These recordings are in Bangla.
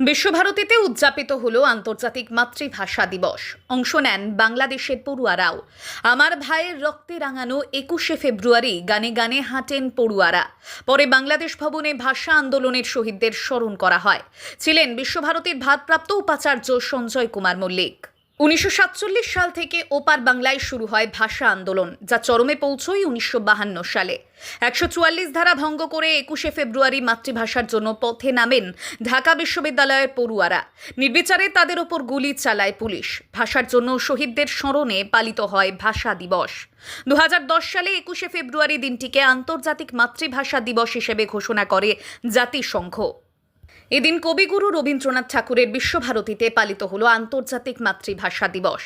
বিশ্বভারতীতে উদযাপিত হল আন্তর্জাতিক মাতৃভাষা দিবস। অংশ নেন বাংলাদেশের পড়ুয়ারাও আমার ভাইয়ের রক্তে রাঙানো একুশে ফেব্রুয়ারি গানে গানে হাঁটেন পড়ুয়ারা। পরে বাংলাদেশ ভবনে ভাষা আন্দোলনের শহীদদের স্মরণ করা হয়। ছিলেন বিশ্বভারতীর ভারপ্রাপ্ত উপাচার্য সঞ্জয় কুমার মল্লিক। উনিশশো সাতচল্লিশ সাল থেকে ওপার বাংলায় শুরু হয় ভাষা আন্দোলন, যা চরমে পৌঁছয় উনিশশো সালে। একশো চুয়াল্লিশ ধারা ভঙ্গ করে একুশে ফেব্রুয়ারি মাতৃভাষার জন্য পথে নামেন ঢাকা বিশ্ববিদ্যালয়ের পড়ুয়ারা। নির্বিচারে তাদের ওপর গুলি চালায় পুলিশ। ভাষার জন্য শহীদদের স্মরণে পালিত হয় ভাষা দিবস। দু হাজার দশ সালে একুশে ফেব্রুয়ারি দিনটিকে আন্তর্জাতিক মাতৃভাষা দিবস হিসেবে ঘোষণা করে জাতিসংঘ। এদিন কবিগুরু রবীন্দ্রনাথ ঠাকুরের বিশ্বভারতীতে পালিত হল আন্তর্জাতিক মাতৃভাষা দিবস।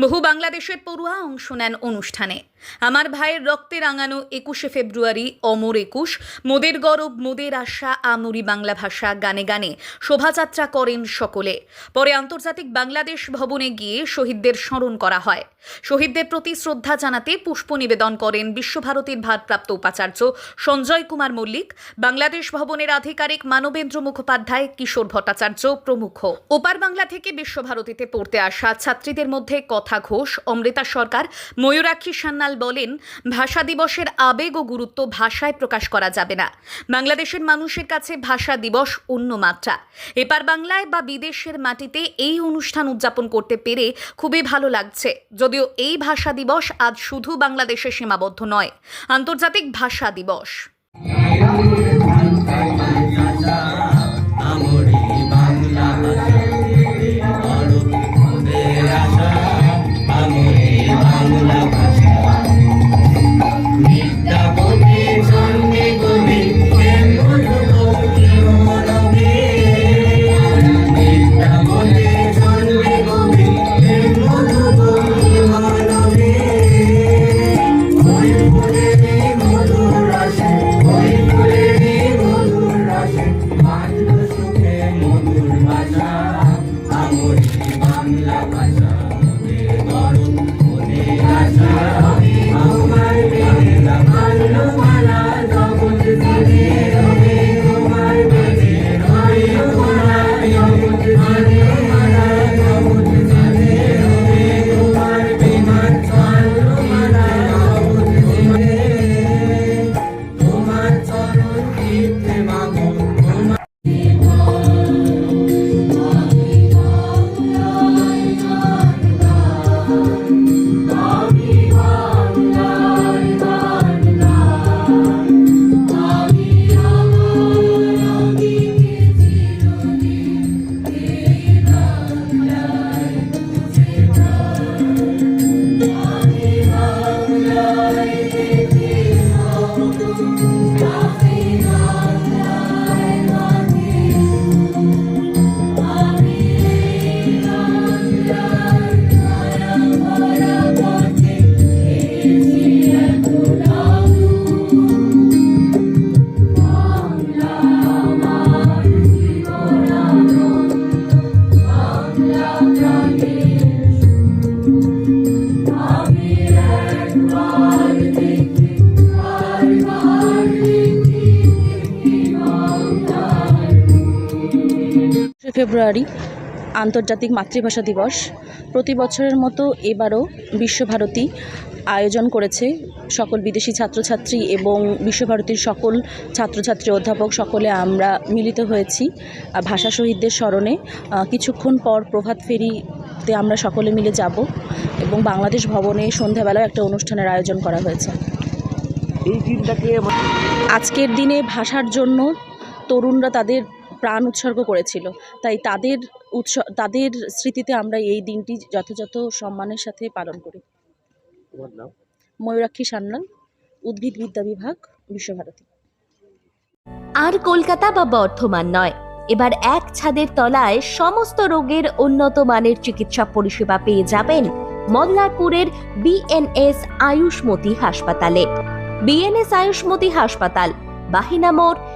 বহু বাংলাদেশের পড়ুয়া অংশ নেন অনুষ্ঠানে। আমার ভাইয়ের রক্তে রাঙানো একুশে ফেব্রুয়ারি, অমর একুশ। মোদের গরব, মোদের আশা, আমরি বাংলা ভাষা, গানে গানে শোভাযাত্রা করেন সকলে। পরে আন্তর্জাতিক বাংলাদেশ ভবনে গিয়ে শহীদদের স্মরণ করা হয়। শহীদদের প্রতি শ্রদ্ধা জানাতে পুষ্প নিবেদন করেন বিশ্বভারতীর ভারপ্রাপ্ত উপাচার্য সঞ্জয় কুমার মল্লিক। বাংলাদেশ ভবনের আধিকারিক মানবেন্দ্র মুখোপাধ্যায়, কিশোর ভট্টাচার্য প্রমুখ। ওপার বাংলা থেকে বিশ্বভারতীতে পড়তে আসা ছাত্রীদের মধ্যে কথা ঘোষ, অমৃতা সরকার, ময়ূরাক্ষী সান্যাল বলেন, ভাষা দিবসের আবেগ ও গুরুত্ব ভাষায় প্রকাশ করা যাবে না। বাংলাদেশের মানুষের কাছে ভাষা দিবস অন্য মাত্রা। এপার বাংলায় বা বিদেশের মাটিতে এই অনুষ্ঠান উদযাপন করতে পেরে খুবই ভালো লাগছে। যদিও এই ভাষা দিবস আজ শুধু বাংলাদেশে সীমাবদ্ধ নয়, আন্তর্জাতিক ভাষা দিবস। ফেব্রুয়ারি আন্তর্জাতিক মাতৃভাষা দিবস। প্রতি বছরের মতো এবারও বিশ্বভারতী আয়োজন করেছে সকল বিদেশি ছাত্রছাত্রী এবং বিশ্বভারতীর সকল ছাত্রছাত্রী অধ্যাপক। সকলে আমরা মিলিত হয়েছি ভাষা শহীদদের স্মরণে। কিছুক্ষণ পর প্রভাত ফেরিতে আমরা সকলে মিলে যাব এবং বাংলাদেশ ভবনে সন্ধ্যাবেলায় একটা অনুষ্ঠানের আয়োজন করা হয়েছে। এই দিনটাকে আজকের দিনে ভাষার জন্য তরুণরা তাদের প্রাণ উৎসর্গ করেছিল। তাই তাদের উৎস তাদের স্মৃতিতে আমরা এই দিনটি যথাযথ সম্মানের সাথে পালন করি। ময়ূরাক্ষী সান্যাল উদ্ভিদ বিদ্যা বিভাগ বিশ্বভারতী। আর কলকাতা বা বর্ধমান নয়। এবার এক ছাদের তলায় সমস্ত রোগের উন্নত মানের চিকিৎসা পরিষেবা পেয়ে যাবেন মল্লারপুরের বিএনএস আয়ুষ্মতি হাসপাতালে। বিএনএস আয়ুষ্মতি হাসপাতাল বাহিনা মোড়